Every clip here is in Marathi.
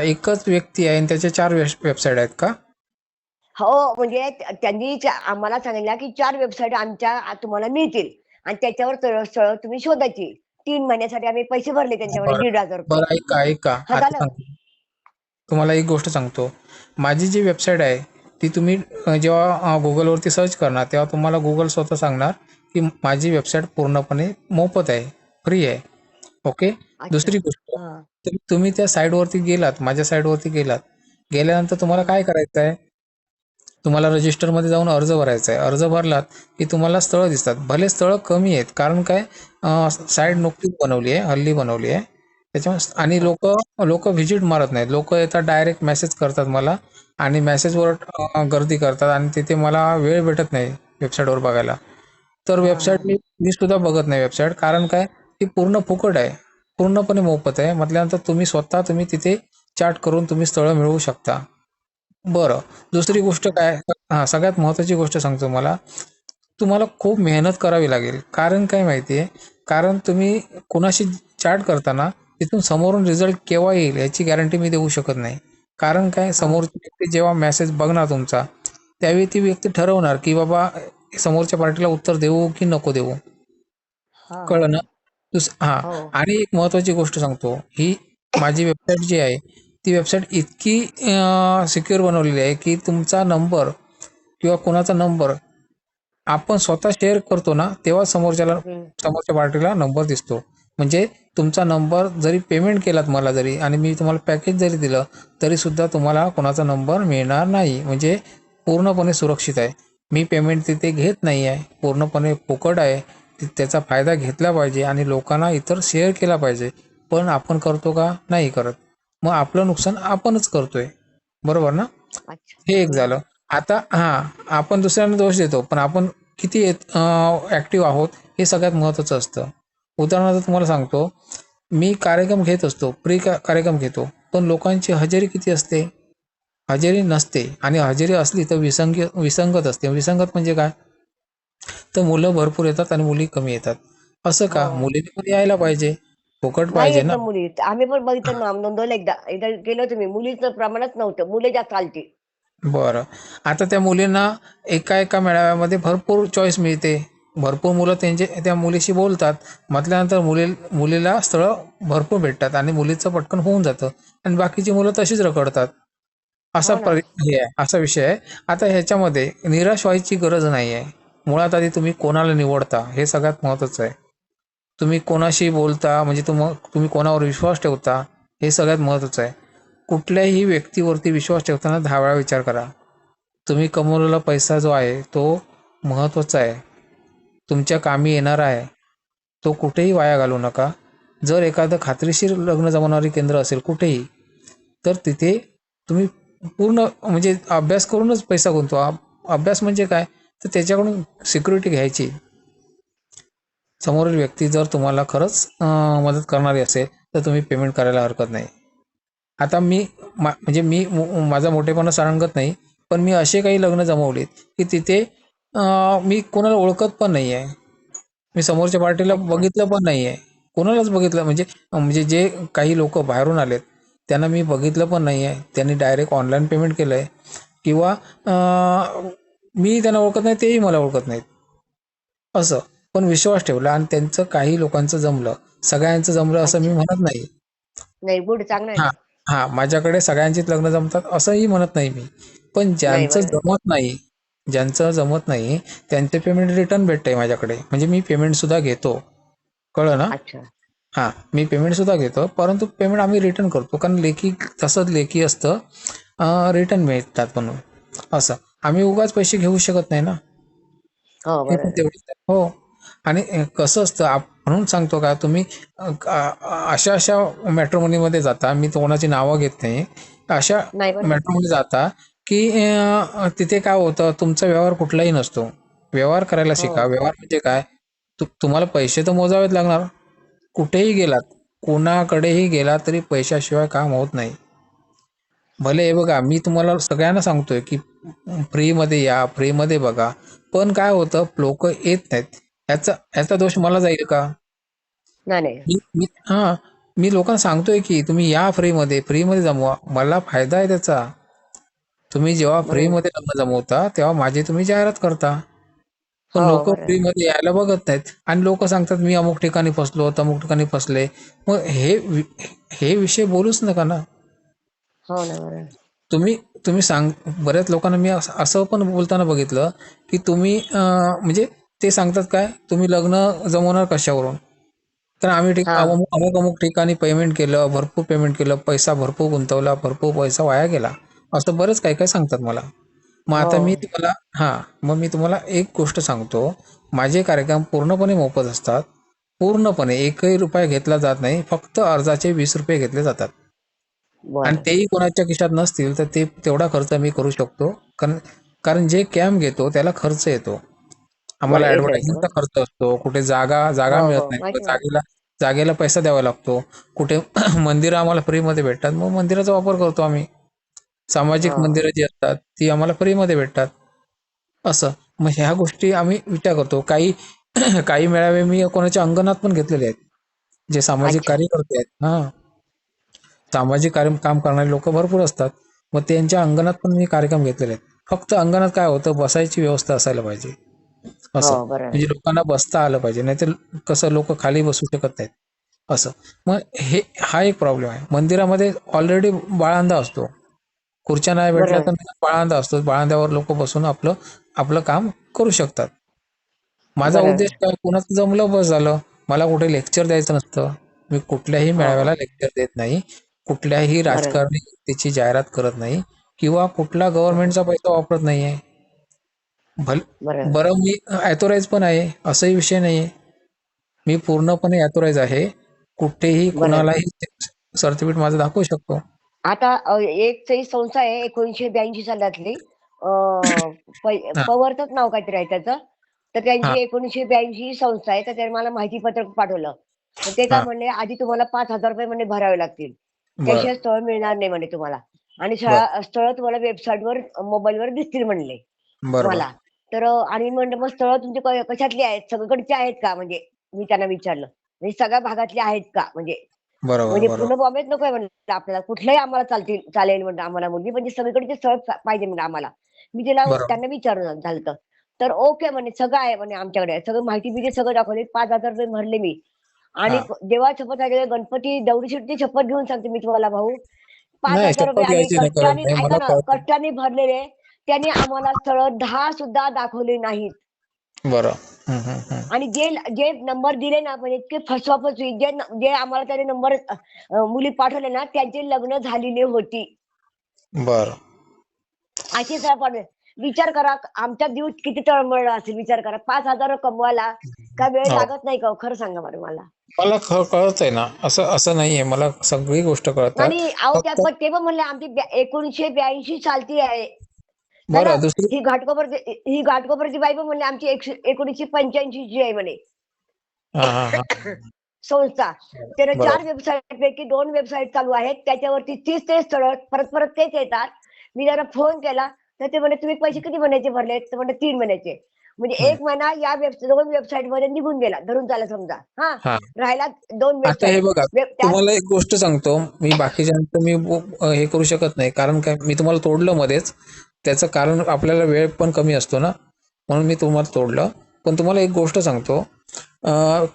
एकच व्यक्ती आहे आणि त्याच्या चार वेबसाईट आहेत का? हो म्हणजे त्यांनी चा- आम्हाला सांगितलं की चार वेबसाईट आमच्या आ- तुम्हाला मिळतील. आणि त्याच्यावर स्थळ तुम्ही शोधायची. तीन महिन्यासाठी आम्ही पैसे भरले त्यांच्याकडे बरं. दीड हजार रुपये. बरं ऐका ऐका. हा, आता झालं. सांगतो. तुम्हाला एक गोष्ट सांगतो. माझी जी वेबसाईट आहे ती तुम्ही अ, जेव्हा गुगलवरती सर्च करणार तेव्हा तुम्हाला गुगल स्वतः सांगणार की माझी वेबसाईट पूर्णपणे मोफत आहे फ्री आहे. ओके अच्छा. दुसरी गोष्ट हा. तर तुम्ही त्या साईटवरती गेलात माझ्या साईटवरती गेलात. गेल्यानंतर तुम्हाला काय करायचं आहे तुम्हाला रजिस्टरमध्ये जाऊन अर्ज भरायचा आहे अर्ज भरलात की तुम्हाला स्थळं दिसतात. भले स्थळं कमी आहेत कारण काय? साईट नुकतीच बनवली आहे हल्ली बनवली आहे. त्याच्यामुळे आणि लोक लोक व्हिजिट मारत नाहीत. लोक येतात डायरेक्ट मेसेज करतात मला आणि मेसेजवर गर्दी करतात आणि तिथे मला वेळ भेटत नाही वेबसाईटवर बघायला. तर वेबसाईट मी मी सुद्धा बघत नाही वेबसाईट कारण काय? ती पूर्ण फुकट आहे. पूर्णपणे मोफत आहे. म्हटल्यानंतर तुम्ही स्वतः तुम्ही तिथे चार्ट करून तुम्ही स्थळं मिळवू शकता. बरं. दुसरी गोष्ट काय? हां सगळ्यात महत्त्वाची गोष्ट सांगतो मला तुम्हाला खूप मेहनत करावी लागेल. कारण काय माहिती आहे कारण तुम्ही कोणाशी चार्ट करताना तिथून समोरून रिझल्ट केव्हा येईल याची गॅरंटी मी देऊ शकत नाही. कारण काय? समोरची व्यक्ती जेव्हा मेसेज बघणार तुमचा त्यावेळी ती व्यक्ती ठरवणार की बाबा समोरच्या पार्टीला उत्तर देऊ की नको देऊ. कळलं ना? दुस हां. हो. आणि एक महत्त्वाची गोष्ट सांगतो ही माझी वेबसाईट जी आहे ती वेबसाईट इतकी सिक्युअर बनवलेली आहे की तुमचा नंबर किंवा कोणाचा नंबर आपण स्वतः शेअर करतो ना तेव्हा समोरच्याला. समोरच्या पार्टीला नंबर दिसतो. म्हणजे तुमचा नंबर जरी पेमेंट केलात मला जरी आणि मी तुम्हाला पॅकेज जरी दिलं तरी सुद्धा तुम्हाला कोणाचा नंबर मिळणार नाही. म्हणजे पूर्णपणे सुरक्षित आहे. मी पेमेंट तिथे घेत नाही आहे पूर्णपणे फुकट आहे. त्याचा फायदा घेतला पाहिजे आणि लोकांना इतर शेअर केला पाहिजे. पण आपण करतो का? नाही करत. मग आपलं नुकसान आपणच करतोय. बरोबर ना? हे एक झालं. आता हां आपण दुसऱ्यांना दोष देतो पण आपण किती ॲक्टिव्ह आहोत हे सगळ्यात महत्त्वाचं असतं. उदाहरणार्थ तुम्हाला सांगतो मी कार्यक्रम घेत असतो प्री का कार्यक्रम घेतो पण लोकांची हजेरी किती असते? हजेरी नसते आणि हजेरी असली तर विसंग विसंगत असते. विसंगत म्हणजे काय? तर मुलं भरपूर येतात आणि मुली कमी येतात. असं का? हो. मुलींनी पण यायला पाहिजे. फुकट नाही पाहिजे येत ना? ना मुली. आम्ही पण बघितलं नाम नोंदवलं एकदा. एकदा गेलो तुम्ही मुलीचं प्रमाणच नव्हतं. मुलं जास्त आलती. बरं. आता त्या मुलींना एका एका मेळाव्यामध्ये भरपूर चॉईस मिळते. भरपूर मुलं त्यांचे त्या मुलीशी बोलतात. म्हटल्यानंतर मुली मुलीला स्थळं भरपूर भेटतात आणि मुलीचं पटकन होऊन जातं. आणि बाकीची मुलं तशीच रखडतात. असा हो ना. परि हे आहे. असा विषय आहे. आता ह्याच्यामध्ये निराश व्हायची गरज नाही आहे मुळात आधी तुम्ही कोणाला निवडता हे सगळ्यात महत्त्वाचं आहे. तुम्ही कोणाशी बोलता म्हणजे तुम तुम्ही कोणावर विश्वास ठेवता हे सगळ्यात महत्त्वाचं आहे. कुठल्याही व्यक्तीवरती विश्वास ठेवताना दहा वेळा विचार करा. तुम्ही कमवलेला पैसा जो आहे तो महत्त्वाचा आहे. तुमच्या कामी येणार आहे. तो कुठेही वाया घालू नका. जर एखादं खात्रीशीर लग्न जमवणारी केंद्र असेल कुठेही तर तिथे तुम्ही पूर्ण म्हणजे अभ्यास करूनच पैसा गुंतवा. अभ्यास म्हणजे काय? तर त्याच्याकडून सिक्युरिटी घ्यायची. समोरील व्यक्ती जर तुम्हाला खरंच मदत करणारी असेल तर तुम्ही पेमेंट करायला हरकत नाही. आता मी मा म्हणजे मी माझा मोठेपणा सांगत नाही पण मी असे काही लग्न जमवलेत की तिथे मी कोणाला ओळखत पण नाही आहे मी समोरच्या पार्टीला बघितलं पण नाही आहे कोणालाच बघितलं म्हणजे म्हणजे जे काही लोक बाहेरून आलेत त्यांना मी बघितलं पण नाही आहे त्यांनी डायरेक्ट ऑनलाईन पेमेंट केलं आहे किंवा मी त्यांना ओळखत नाही तेही मला ओळखत नाहीत. असं. पण विश्वास ठेवला आणि त्यांचं काही लोकांचं जमलं. सगळ्यांचं जमलं असं मी म्हणत नाही. नाही गुड चांगलं आहे. हा हा माझ्याकडे सगळ्यांचीच लग्न जमतात असंही म्हणत नाही मी. पण ज्यांचं. जमत नाही ज्यांचं जमत नाही त्यांचे पेमेंट रिटर्न भेटतंय माझ्याकडे. म्हणजे मी पेमेंट सुद्धा घेतो. कळलं ना? हां मी पेमेंट सुद्धा घेतो. परंतु पेमेंट आम्ही रिटर्न करतो. कारण लेखी तसंच लेखी असतं. रिटर्न मिळतात म्हणून. असं. आम्ही उगाच पैसे घेऊ शकत नाही ना. हो हे पण तेवढंच. हो. आणि कसं असतं म्हणून सांगतो का तुम्ही अशा अशा मॅट्रोमनीमध्ये जाता मी कोणाची नावं घेत नाही. अशा मॅट्रोमध्ये जाता की तिथे काय होतं तुमचा व्यवहार कुठलाही नसतो. व्यवहार करायला शिका. हो. व्यवहार म्हणजे काय? तु- तुम्हाला पैसे तर मोजावेच लागणार. कुठेही गेलात कोणाकडेही गेलात तरी पैशाशिवाय काम होत नाही. भले हे बघा मी तुम्हाला सगळ्यांना सांगतोय की फ्रीमध्ये या फ्रीमध्ये बघा. पण काय होतं लोक येत नाहीत. याचा याचा दोष मला जाईल का? नाही हां मी लोकांना सांगतोय की तुम्ही या फ्रीमध्ये फ्रीमध्ये जमवा. मला फायदा आहे त्याचा. तुम्ही जेव्हा फ्रीमध्ये लग्न जमवता तेव्हा माझी तुम्ही जाहिरात करता. पण हो, लोक. फ्रीमध्ये यायला बघत नाहीत. आणि लोक सांगतात मी अमुक ठिकाणी फसलो तमुक ठिकाणी फसले. मग हे हे विषय बोलूच नका ना. हो तुम्ही तुम्ही सांग बऱ्याच लोकांना मी असं असं पण बोलताना बघितलं की तुम्ही म्हणजे ते सांगतात काय तुम्ही लग्न जमवणार कशावरून? तर आम्ही ठिक. अमुक अमुक अमुक ठिकाणी पेमेंट केलं भरपूर पेमेंट केलं पैसा भरपूर गुंतवला भरपूर पैसा वाया गेला. असं बरंच काय काय सांगतात मला. मग आता हो. मी तुम्हाला हा मग मी तुम्हाला एक गोष्ट सांगतो. माझे कार्यक्रम पूर्णपणे मोफत असतात. पूर्णपणे एकही रुपया घेतला जात नाही फक्त अर्जाचे वीस रुपये घेतले जातात. आणि तेही कोणाच्या खिशात नसतील तर ते तेवढा खर्च मी करू शकतो. कारण कारण जे कॅम्प घेतो त्याला खर्च येतो. आम्हाला ऍडव्हर्टायझिंगचा खर्च असतो. कुठे जागा जागा हो, मिळत हो, नाही मग आहे. जागेला जागेला पैसा द्यावा लागतो. कुठे मंदिरं आम्हाला फ्रीमध्ये भेटतात. मग मंदिराचा वापर करतो आम्ही. सामाजिक. मंदिरं जी असतात ती आम्हाला फ्रीमध्ये भेटतात. असं. मग ह्या गोष्टी आम्ही विचार करतो. काही काही मेळावे मी कोणाच्या अंगणात पण घेतलेले आहेत. जे सामाजिक. कार्यकर्ते आहेत. हा. सामाजिक कार्य काम करणारे लोक भरपूर असतात. मग त्यांच्या अंगणात पण मी कार्यक्रम घेतलेले आहेत. फक्त अंगणात काय होतं बसायची व्यवस्था असायला पाहिजे. असं. हो म्हणजे लोकांना बसता आलं पाहिजे नाहीतर कसं लोक खाली बसू शकत नाहीत. असं. मग हे हा एक प्रॉब्लेम आहे. मंदिरामध्ये ऑलरेडी बाळांदा असतो. खुर्च्या नाही भेटल्या तर. बाळांदा असतो. बाळांद्यावर लोक बसून आपलं आपलं काम करू शकतात. माझा. उद्देश काय? कुणाचं जमलं बस झालं. मला कुठे लेक्चर द्यायचं नसतं. मी कुठल्याही मेळाव्याला लेक्चर देत नाही. कुठल्याही. राजकारणी त्याची जाहिरात करत नाही किंवा कुठला गव्हर्नमेंटचा पैसा वापरत नाहीये भल बरं मी ॲथोराईज पण आहे असंही विषय नाहीये मी पूर्णपणे ॲथोराईज आहे कुठेही. कुणालाही सर्टिफिकेट माझं दाखवू शकतो आता एक संस्था आहे एकोणीसशे ब्याऐंशी सालातली. पवर्तक नाव काहीतरी आहे त्याचं तर. त्यांची एकोणीसशे ब्याऐंशी संस्था आहे तर त्यांनी मला माहिती पत्रक पाठवलं तर ते काय. म्हणले आधी तुम्हाला पाच हजार रुपये म्हणजे भरावे लागतील त्याशिवाय स्थळ मिळणार नाही म्हणे तुम्हाला. आणि स्थळ तुम्हाला वेबसाईटवर मोबाईलवर दिसतील म्हणले. मला तर आणि म्हणलं मग स्थळ तुमची कशातली आहेत? सगळीकडची आहेत का? म्हणजे मी त्यांना विचारलं. म्हणजे सगळ्या भागातली आहेत का? म्हणजे बरोबर म्हणजे पूर्ण बॉम्बेत नकोय म्हणलं आपल्याला. कुठलंही आम्हाला चालतील चालेल म्हणलं आम्हाला मुलगी म्हणजे सगळीकडचे स्थळ पाहिजे म्हणजे आम्हाला. मी तिला. त्यांना विचारून झालं तर. ओके म्हणे सगळं आहे म्हणे आमच्याकडे. सगळं माहिती बिहिती सगळं दाखवली. पाच हजार रुपये भरले मी. आणि हा. देवा शपथ आहे गणपती दौडी शेट्टी शपथ घेऊन सांगते मी तुम्हाला भाऊ. पाच हजार रुपये कष्टाने भरलेले. त्यांनी आम्हाला स्थळ दहा सुद्धा दाखवले नाहीत. बरं. आणि जे जे नंबर दिले ना म्हणजे इतके फसवाफसवी जे जे आम्हाला त्याने नंबर मुली पाठवले ना त्यांचे लग्न झालेली होती. बरं. अशी पाठवले विचार करा आमच्या दिवस किती तळमळ असेल विचार करा. पाच हजार कमवायला काय वेळ हो. लागत नाही का हो? खरं सांगा बरं मला. मला कळत आहे ना. असं असं नाहीये. मला सगळी गोष्ट कळतात. आणि अहो त्या फक्त- पण ते पण म्हणले आमची एकोणीसशे ब्याऐंशी सालची आहे. बरं ही घाटकोपर ही घाटकोपरची बाई पण म्हणले आमची एकोणीसशे पंच्याऐंशी ची आहे म्हणे. संस्था. बरोबर. चार वेबसाईट पैकी दोन वेबसाईट चालू आहेत. त्याच्यावरती तीस ते स्थळ परत परत तेच येतात. मी जरा फोन केला. तर ते म्हणे तुम्ही पैसे किती महिन्याचे भरले? तर म्हणजे तीन महिन्याचे म्हणजे. एक महिना या वेबसाईट दोन वेबसाईटमध्ये निघून गेला धरून चाला समजा. हा. राहिला दोन आता हे बघा तुम्हाला एक गोष्ट सांगतो मी बाकीच्यांचं मी हे करू शकत नाही कारण काय मी तुम्हाला तोडलं मध्येच त्याचं कारण आपल्याला वेळ पण कमी असतो ना म्हणून मी तुम्हाला तोडलं. पण तुम्हाला एक गोष्ट सांगतो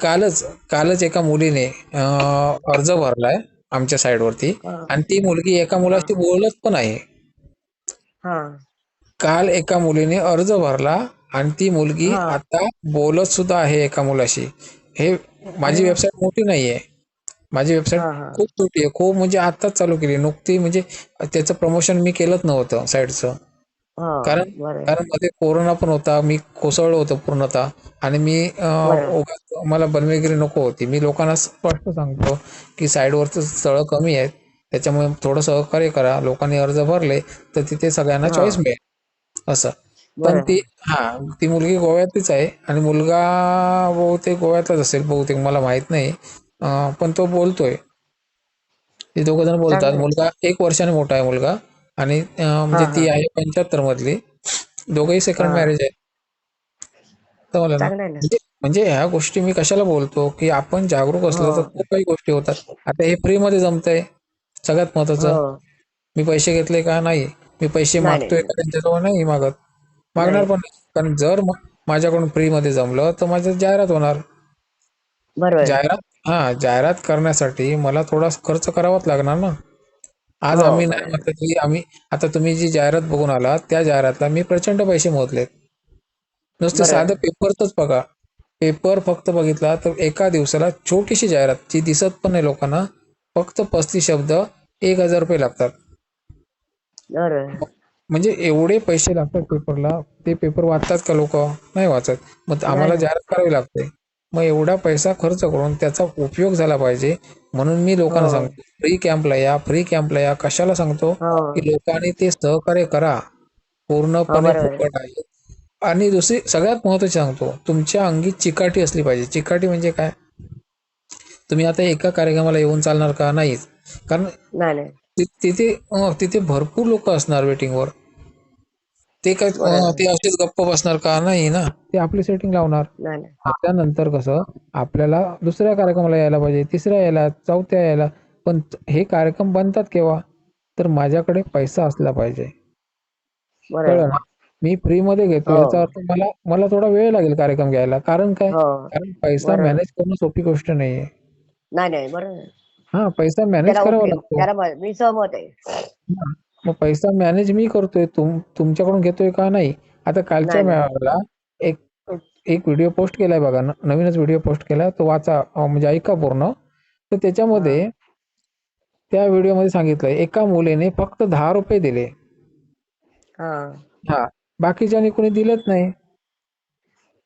कालच कालच एका मुलीने अर्ज भरलाय आमच्या साईडवरती आणि ती मुलगी एका मुलाशी बोलत पण आहे. हा. काल एका मुलीने अर्ज भरला आणि ती मुलगी हा. आता बोलत सुद्धा आहे एका मुलाशी हे माझी अरे. वेबसाईट मोठी नाहीये माझी वेबसाईट हा, हा. खूप छोटी आहे खूप म्हणजे आताच चालू केली नुकती म्हणजे त्याचं प्रमोशन मी केलंच नव्हतं साईडचं हा, कारण बरं. कारण मध्ये कोरोना पण होता मी कोसळलो होतो पूर्णतः आणि मी अं, बरं. उगाच मला बनवेगिरी नको होती मी लोकांना स्पष्ट सांगतो की साईडवरचं स्थळं कमी आहेत त्याच्यामुळे थोडं सहकार्य करा लोकांनी अर्ज भरले तर तिथे सगळ्यांना हा. चॉईस मिळेल असं. पण. ती हा ती मुलगी गोव्यातलीच आहे आणि मुलगा बहुतेक गोव्यातलाच असेल बहुतेक मला माहीत नाही. अं, पण तो बोलतोय. ते दोघ जण बोलतात. चांगलं. मुलगा एक वर्षाने मोठा आहे मुलगा आणि अं, म्हणजे हा, ती. आहे पंच्याहत्तर मधली. दोघंही सेकंड हा. मॅरेज आहे समजलं ना चांगलं आहे ना. म्हणजे म्हणजे ह्या गोष्टी मी कशाला बोलतो की आपण जागरूक असलो तर हो. खूप काही गोष्टी होतात. आता हे फ्री मध्ये जमतंय. सगळ्यात महत्वाचं. हो. मी पैसे घेतले का? नाही. मी पैसे नाही, मागतोय नाही. त्यांच्याजवळ नाही मागत? मागणार पण नाही. कारण जर म- माझ्याकडून फ्री मध्ये जमलं तर माझं जाहिरात होणार. बरोबर. जाहिरात हा जाहिरात करण्यासाठी मला थोडा खर्च करावाच लागणार ना. आज हो, आम्ही नाही बरोबर. म्हटलं की आम्ही आता तुम्ही जी जाहिरात बघून आलात त्या जाहिरातला मी प्रचंड पैसे मोजलेत. नुसतं बरोबर. साधं पेपरच बघा. पेपर फक्त बघितला तर एका दिवसाला छोटीशी जाहिरात जी दिसत पण नाही लोकांना फक्त पस्तीस शब्द एक हजार रुपये लागतात. म्हणजे एवढे पैसे लागतात पेपरला ते पेपर वाचतात का लोक? नाही वाचत. मग आम्हाला. जाहिरात करावी लागते. मग एवढा पैसा खर्च करून त्याचा उपयोग झाला पाहिजे म्हणून मी लोकांना हो. सांगतो फ्री कॅम्पला या फ्री कॅम्पला या कशाला सांगतो? हो. की लोकांनी ते सहकार्य करा. पूर्णपणे हो, बरोबर. फुकट आहे. आणि दुसरी सगळ्यात महत्वाची सांगतो तुमच्या अंगी चिकाटी असली पाहिजे. चिकाटी म्हणजे काय? तुम्ही आता एका कार्यक्रमाला येऊन चालणार का? नाही कारण ति- तिथे अं, तिथे भरपूर लोक असणार वेटिंगवर ते काय अं, बरोबर. ते असेच गप्प बसणार का नाही ना? ते आपली सेटिंग लावणार. नाही नाही. त्यानंतर कसं आपल्याला दुसऱ्या कार्यक्रमाला यायला पाहिजे तिसऱ्या यायला चौथ्या यायला पण हे कार्यक्रम बनतात केव्हा? तर माझ्याकडे पैसा असला पाहिजे. कळलं बरोबर ना? मी फ्री मध्ये घेतो हो. याचा अर्थ मला मला थोडा वेळ लागेल कार्यक्रम घ्यायला. कारण काय? हो. कारण पैसा बरोबर. मॅनेज करणं सोपी गोष्ट नाहीये. नाही नाही बरोबर. हा पैसा मॅनेज त्याला करावा. लागतो त्याला म- मी सहमत आहे मग पैसा मॅनेज मी करतोय तुम तुमच्याकडून घेतोय का नाही आता कालच्या नाही, नाही. मेळाव्याला एक एक व्हिडिओ पोस्ट केलाय बघा न- नवीनच व्हिडिओ पोस्ट केलाय तो वाचा अं, म्हणजे ऐका पूर्ण तर त्याच्यामध्ये त्या व्हिडिओमध्ये सांगितलंय एका मुलीने फक्त दहा रुपये दिले हा हा बाकीच्यानी कोणी दिलेच नाही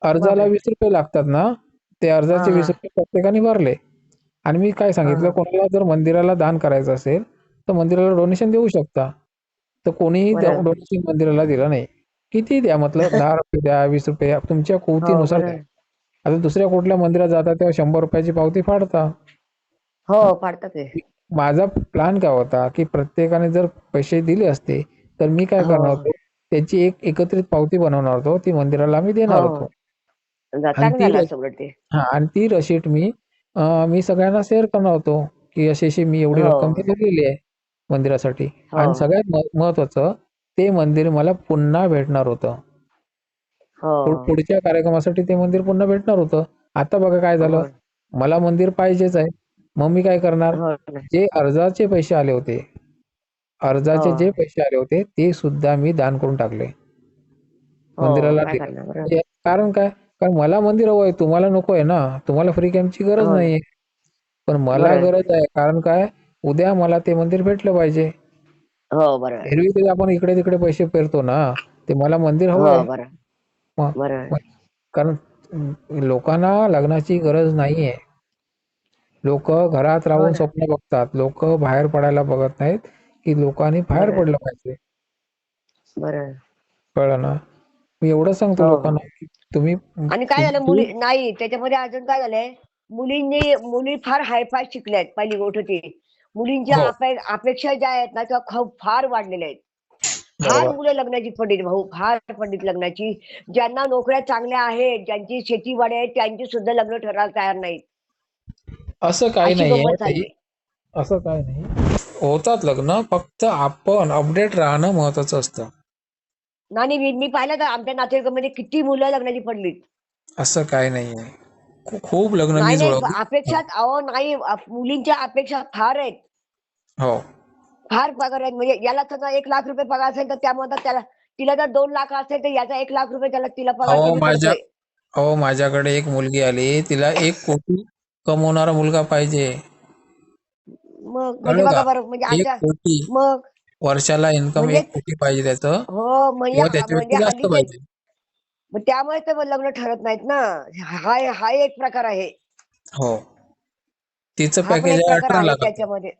अर्जाला बापरे. वीस रुपये लागतात ना ते अर्जाचे हा, वीस हा. रुपये प्रत्येकाने भरले आणि मी काय सांगितलं हा. कोणाला जर मंदिराला दान करायचं असेल तर मंदिराला डोनेशन देऊ शकता तर कोणीही बरोबर. डोनेशन मंदिराला दिलं नाही किती द्या म्हटलं दहा रुपये द्या वीस रुपये तुमच्या हो, कुवतीनुसार द्या. आता दुसऱ्या कुठल्या मंदिरात जाता तेव्हा शंभर रुपयाची पावती फाडता हो पाडतात ते माझा प्लॅन काय होता की प्रत्येकाने जर पैसे दिले असते तर मी काय हो. करणार होतो त्याची एक एकत्रित पावती बनवणार होतो ती मंदिराला मी देणार हो. होतो जा- आणि चांगलं ती झालं रस- असं उलट ते हा आणि ती रशीट मी अं, मी सगळ्यांना शेअर करणार होतो की अशी अशी मी एवढी हो. रक्कम मी दिलेली आहे मंदिरासाठी हो. आणि सगळ्यात म- महत्वाचं ते मंदिर मला पुन्हा भेटणार होतं हो पुढ- पुढच्या कार्यक्रमासाठी ते मंदिर पुन्हा भेटणार होतं आता बघा काय झालं. मला मंदिर पाहिजेच आहे मग मी काय करणार हो ना. जे अर्जाचे पैसे आले होते अर्जाचे हो. जे पैसे आले होते ते सुद्धा मी दान करून टाकले हो, मंदिराला काय दिले. करणार बरोबर. म्हणजे कारण काय कारण मला मंदिर हवंय तुम्हाला नको आहे ना. तुम्हाला फ्री कॅम्पची गरज हो. नाहीये. पण मला. गरज आहे. कारण काय? उद्या मला ते मंदिर भेटलं पाहिजे. हो बरोबर एरवी तरी आपण इकडे तिकडे पैसे पेरतो ना ते मला मंदिर हो बरोबर मग बरोबर कारण अं, लोकांना लग्नाची गरज नाहीये. लोक घरात राहून हो. स्वप्न बघतात. लोक बाहेर पडायला बघत नाहीत की लोकांनी बाहेर. पडलं पाहिजे. कळलं ना? मी एवढं सांगतो हो. लोकांना. की तुम्ही आणि काय झालं मुली नाही त्याच्यामध्ये अजून काय झालंय? मुलींनी मुली फार हायफाय शिकल्यात पहिली गोष्ट ती. मुलींच्या हो. अपे- अपेक्षा ज्या आहेत ना त्या खूप फार वाढलेल्या आहेत. फार बरोबर. मुलं लग्नाची पंडित भाऊ फार पंडित लग्नाची. ज्यांना नोकऱ्या चांगल्या आहेत ज्यांची शेतीवाडी आहे त्यांची सुद्धा लग्न ठरायला तयार नाहीत. असं काही अशी नाहीये. गंमत ताई. झाली. असं काय नाही. होतात लग्न फक्त आपण अपडेट राहणं महत्वाचं असतं. नाही मी मी पाहिलं तर आमच्या नातेवाईकामध्ये किती मुलं लग्नाची पडलीत असं काय नाहीये. खू- खूप लग्न नाही नाही अपेक्षा अहो नाही अप- मुलींच्या अपेक्षा फार आहेत. हो. फार पगार आहेत. म्हणजे याला समजा एक लाख रुपये पगार असेल तर त्यामध्ये त्याला तिला जर दोन लाख असेल तर याचा एक लाख रुपये त्याला तिला पगार अहो कमी माझ्या पडतोय. अहो माझ्याकडे एक मुलगी आली तिला एक कोटी कमवणारा मुलगा पाहिजे. मग म्हणजे कळलं बघा का? बरं म्हणजे एक आमच्या कोटी. मग वर्षाला इन्कम म्हणजे- एक कोटी पाहिजे त्याचं. हो म्हणजे किंवा म्हणजे जास्त हल्ली ते पाहिजे. मग त्यामुळे तर लग्न ठरत नाहीत ना. हा हा एक प्रकार आहे. हो. तिचं हा पण पॅकेज एक आहे प्रकार अठरा आहे लाखाचं. त्याच्यामध्ये.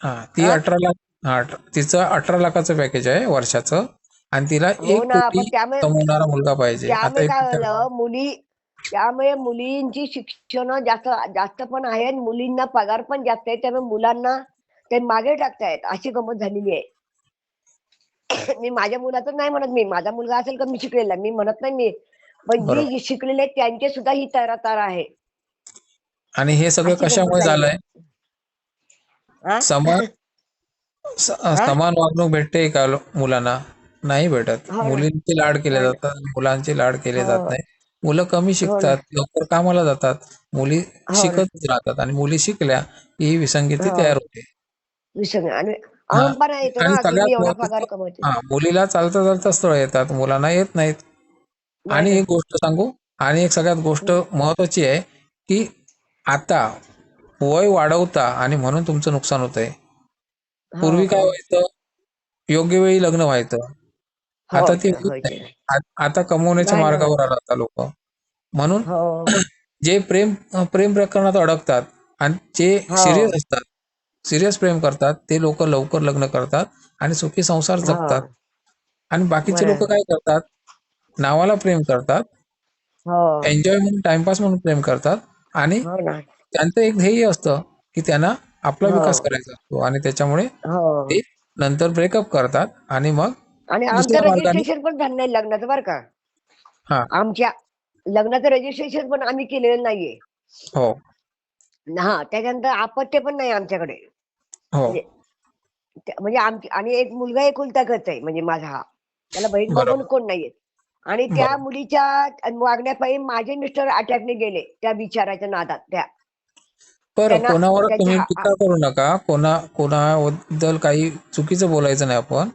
हा ती हा? अठरा लाख हा अठ- तिचं अठरा लाखाचं पॅकेज आहे वर्षाचं. आणि तिला हो एक ना कोटी पण त्यामुळे कमवणारा मुलगा पाहिजे. आता त्यामुळे एक काय विचार करा. झालं मुली त्यामुळे मुलींची शिक्षण जास्त जास्त पण आहे आणि मुलींना पगार पण जास्त आहे. त्यामुळे मुलांना ते मागे टाकतायत अशी गंमत झालेली आहे मी माझ्या मुलाचं नाही म्हणत मी माझा मुलगा असेल का मी शिकलेला मी म्हणत नाही मी पण. जी शिकलेले आहेत त्यांचे सुद्धा ही तरातार आहे आणि हे सगळं अशी कशामुळे गंमत झालंय हा? समान स- समान वागणूक भेटते का लो- मुलांना नाही भेटत हो. मुलींचे लाड केले हो. जातात मुलांचे लाड केले जात हो. नाही मुलं कमी शिकतात लवकर कामाला जातात मुली हो ना. शिकतच राहतात आणि मुली शिकल्या की ही विसंगती हो. तयार होते आणि हा. सगळ्यात एवढा कमवते हा मुलीला चालता चालता स्थळ येतात मुलांना येत नाहीत आणि एक गोष्ट सांगू आणि एक सगळ्यात गोष्ट महत्वाची आहे की आता वय वाढवता आणि म्हणून तुमचं नुकसान होतंय हो, पूर्वी काय हो. व्हायचं योग्य वेळी लग्न व्हायचं हो, आता ते होत नाही ते. आ- आता कमवण्याच्या नाही ना. मार्गावर आला आता लोक म्हणून हो जे प्रेम प्रेम प्रकरणात अडकतात आणि जे हो. सिरियस असतात सिरियस प्रेम करतात ते लोक लवकर लग्न करतात आणि सुखी संसार जगतात. हो आणि बाकीचे. लोक काय करतात? नावाला प्रेम करतात. हो. एन्जॉय म्हणून टाइमपास म्हणून प्रेम करतात. आणि हो त्यांचं एक ध्येय असतं की त्यांना आपला हो. विकास करायचा असतो. आणि त्याच्यामुळे हो. ते नंतर ब्रेकअप करतात आणि मग आणि आमचं रजिस्ट्रेशन पण झालं नाही लग्नाचं बरं का. हा. आमच्या लग्नाचं रजिस्ट्रेशन पण आम्ही केलेलं नाहीये. हो. हा त्याच्यानंतर आपत्य पण नाही आमच्याकडे. हो. म्हणजे त्या- म्हणजे आमची आणि एक मुलगा एकुलता गत आहे म्हणजे माझा हा. त्याला बहीण बरोबर. कोण नाहीये. आणि त्या बरोबर. मुलीच्या वागण्यापायी माझे मिस्टर अटॅकने गेले त्या विचाराच्या नादात त्या. बरं त्यांना- कोणावर त्याच्या- तुम्ही टीका करू नका. कोणा कोणाबद्दल काही चुकीचं बोलायचं नाही आपण.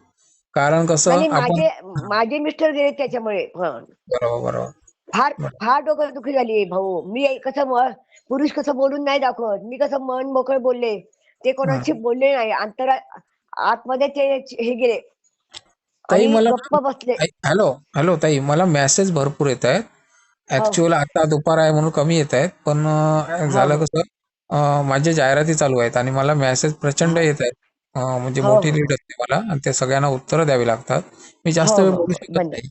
कारण कसं आपण माझे माझे मिस्टर गेले त्याच्यामुळे. बरोबर बरोबर. फार. फार डोकं दुखी झाली भाऊ. मी कसं म- पुरुष कसं बोलून नाही दाखवत. मी कसं मन मोकळ बोलले. ते कोणाशी बोलले नाही अंतर आतमध्ये ते हे गेले ताई, मला- बसले हॅलो हॅलो ताई मला मेसेज भरपूर येत आहेत ऍक्च्युअल आता दुपार आहे म्हणून कमी येत आहेत पण अं, झालं हो. कसं माझ्या जाहिराती चालू आहेत आणि मला मेसेज प्रचंड हो. येत आहेत म्हणजे हो, मोठी हो. लीड असते मला आणि ते सगळ्यांना उत्तरं द्यावी लागतात मी जास्त हो, वेळ हो, बोलू हो. शकत. नाही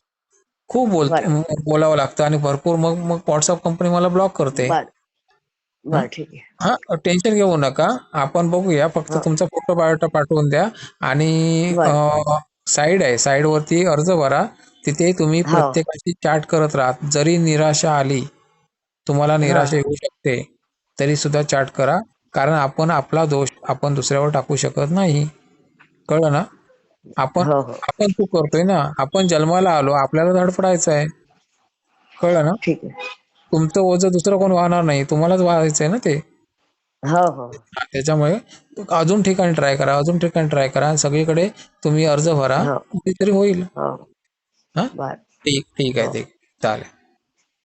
खूप बोल बरं. बोलावं लागतं आणि भरपूर मग मग व्हॉट्सअप कंपनी मला ब्लॉक करते बर बर ठीक आहे. हा टेन्शन घेऊ नका. आपण बघूया फक्त हा. तुमचा फोटो बायोटा पाठवून द्या. आणि बरं. साईड आहे साईड वरती अर्ज भरा. तिथे तुम्ही हो. प्रत्येकाची चॅट करत राहा. जरी निराशा आली तुम्हाला निराशा येऊ शकते तरी सुद्धा चॅट करा. कारण आपण आपला दोष आपण दुसऱ्यावर टाकू शकत नाही. कळलं ना? आपण हो हो. आपण चूक करतोय ना? आपण जन्माला आलो आपल्याला धडपडायचं आहे. कळलं ना? ठीक आहे. तुमचं ओझं दुसरं कोण वाहणार नाही. तुम्हालाच वाहायचंय ना ते. हो हो. त्याच्यामुळे अजून ठिकाणी ट्राय करा अजून ठिकाणी ट्राय करा. सगळीकडे तुम्ही अर्ज भरा. हो. कुठेतरी होईल. हो. हा? बर. ठीक ठीक आहे ठीक. चालेल.